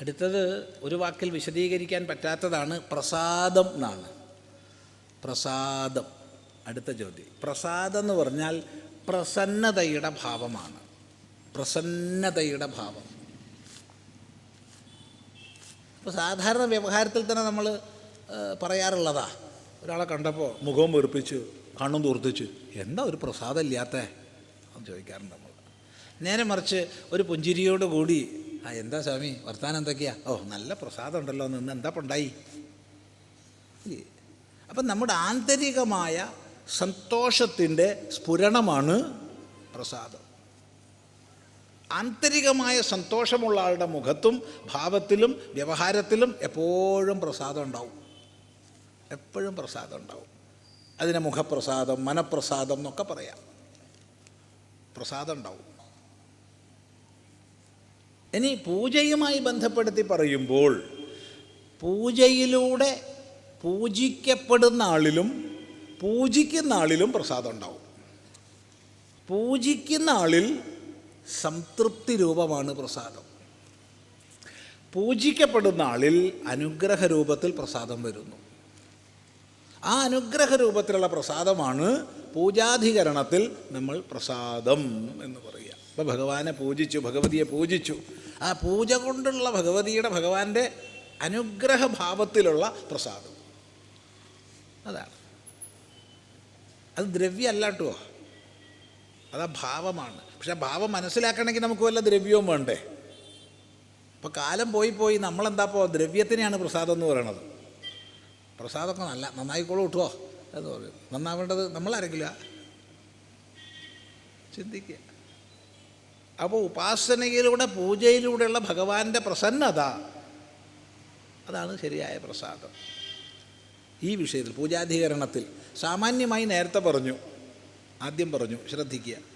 അടുത്തത് ഒരു വാക്കിൽ വിശദീകരിക്കാൻ പറ്റാത്തതാണ് പ്രസാദം എന്നാണ്. പ്രസാദം. അടുത്ത ചോദ്യം. പ്രസാദം എന്ന് പറഞ്ഞാൽ പ്രസന്നതയുടെ ഭാവമാണ്. പ്രസന്നതയുടെ ഭാവം. ഇപ്പോൾ സാധാരണ വ്യവഹാരത്തിൽ തന്നെ നമ്മൾ പറയാറുള്ളതാ. ഒരാളെ കണ്ടപ്പോൾ മുഖവും വെറുപ്പിച്ച് കണ്ണും തൂർത്തിച്ച് എന്താ ഒരു പ്രസാദം ഇല്ലാത്ത? എന്ന് ചോദിക്കാറുണ്ട് നമ്മൾ നേരെ മറിച്ച് ഒരു പുഞ്ചിരിയോട് കൂടി ആ എന്താ സ്വാമി? വർത്താനം എന്തൊക്കെയാ? ഓ നല്ല പ്രസാദം ഉണ്ടല്ലോ നിന്ന് എന്താ ഉണ്ടായി? അപ്പം നമ്മുടെ ആന്തരികമായ സന്തോഷത്തിന്റെ സ്ഫുരണമാണ് പ്രസാദം. ആന്തരികമായ സന്തോഷമുള്ള ആളുടെ മുഖത്തും ഭാവത്തിലും വ്യവഹാരത്തിലും എപ്പോഴും പ്രസാദം ഉണ്ടാവും. എപ്പോഴും പ്രസാദം ഉണ്ടാവും. അതിനെ മുഖപ്രസാദം മനപ്രസാദം എന്നൊക്കെ പറയാം. പ്രസാദം ഉണ്ടാവും. ഇനി പൂജയുമായി ബന്ധപ്പെടുത്തി പറയുമ്പോൾ പൂജയിലൂടെ പൂജിക്കപ്പെടുന്ന ആളിലും പൂജിക്കുന്ന ആളിലും പ്രസാദം ഉണ്ടാവും. പൂജിക്കുന്ന ആളിൽ സംതൃപ്തി രൂപമാണ് പ്രസാദം. പൂജിക്കപ്പെടുന്ന ആളിൽ അനുഗ്രഹ രൂപത്തിൽ പ്രസാദം വരുന്നു. ആ അനുഗ്രഹ രൂപത്തിലുള്ള പ്രസാദമാണ് പൂജാധികരണത്തിൽ നമ്മൾ പ്രസാദം എന്ന് പറയുക. ഇപ്പോൾ ഭഗവാനെ പൂജിച്ചു ഭഗവതിയെ പൂജിച്ചു. ആ പൂജ കൊണ്ടുള്ള ഭഗവതിയുടെ ഭഗവാന്റെ അനുഗ്രഹഭാവത്തിലുള്ള പ്രസാദം. അതാണ്. അത് ദ്രവ്യമല്ല കേട്ടോ അതാ ഭാവമാണ്. പക്ഷെ ഭാവം മനസ്സിലാക്കണമെങ്കിൽ നമുക്ക് വല്ല ദ്രവ്യവും വേണ്ടേ? അപ്പോൾ കാലം പോയി പോയി നമ്മളെന്താ ഇപ്പോൾ ദ്രവ്യത്തിനെയാണ് പ്രസാദം എന്ന് പറയണത്? പ്രസാദമൊക്കെ നല്ല നന്നായിക്കോളൂ കിട്ടുമോ എന്ന് പറയും. നന്നാവേണ്ടത് നമ്മളാരെങ്കിലും ചിന്തിക്കുക. അപ്പോൾ ഉപാസനയിലൂടെ പൂജയിലൂടെയുള്ള ഭഗവാന്റെ പ്രസന്നത. അതാണ് ശരിയായ പ്രസാദം. ഈ വിഷയത്തിൽ പൂജാധികരണത്തിൽ സാമാന്യമായി നേരത്തെ പറഞ്ഞു ആദ്യം പറഞ്ഞു ശ്രദ്ധിക്കുക.